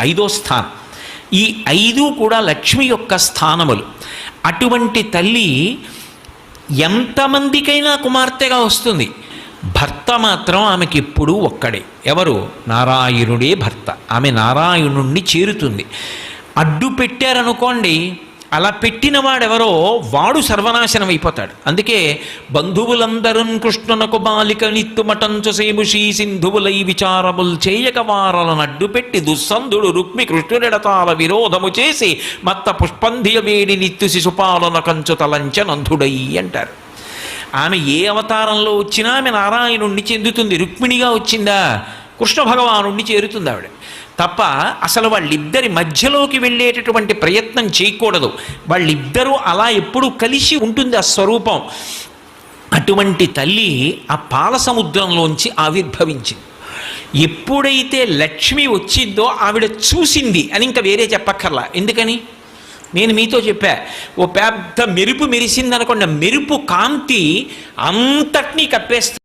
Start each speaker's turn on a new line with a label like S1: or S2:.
S1: ఐదో స్థానం. ఈ ఐదు కూడా లక్ష్మి యొక్క స్థానములు. అటువంటి తల్లి ఎంతమందికైనా కుమార్తెగా వస్తుంది. భర్త మాత్రం ఆమెకి ఎప్పుడూ ఒక్కడే. ఎవరు? నారాయణుడే భర్త. ఆమె నారాయణుణ్ణి చేరుతుంది. అడ్డు పెట్టారనుకోండి అలా పెట్టిన వాడెవరో వాడు సర్వనాశనం అయిపోతాడు. అందుకే బంధువులందరూ కృష్ణునకు బాలిక నిత్తుమటంచు సేముషీ సింధువులై విచారముల్ చేయక వారలను అడ్డుపెట్టి దుస్సంధుడు రుక్మి కృష్ణుడెడతాల విరోధము చేసి మత్త పుష్పంధియ వేడి నిత్తు శిశుపాలన కంచు తలంచ నంధుడై అంటారు. ఆమె ఏ అవతారంలో వచ్చినా ఆమె నారాయణుణ్ణి చెందుతుంది. రుక్మిణిగా వచ్చిందా? కృష్ణ భగవానుణ్ణి చేరుతుంది ఆవిడ. తప్ప అసలు వాళ్ళిద్దరి మధ్యలోకి వెళ్ళేటటువంటి ప్రయత్నం చేయకూడదు. వాళ్ళిద్దరూ అలా ఎప్పుడూ కలిసి ఉంటుంది ఆ స్వరూపం. అటువంటి తల్లి ఆ పాల సముద్రంలోంచి ఆవిర్భవించింది. ఎప్పుడైతే లక్ష్మి వచ్చిందో ఆవిడ చూసింది అని ఇంకా వేరే చెప్పక్కర్లా. ఎందుకని? నేను మీతో చెప్పా ఓ పెద్ద మెరుపు మెరిసిందనుకున్న మెరుపు కాంతి అంతటినీ కప్పేస్తుంది.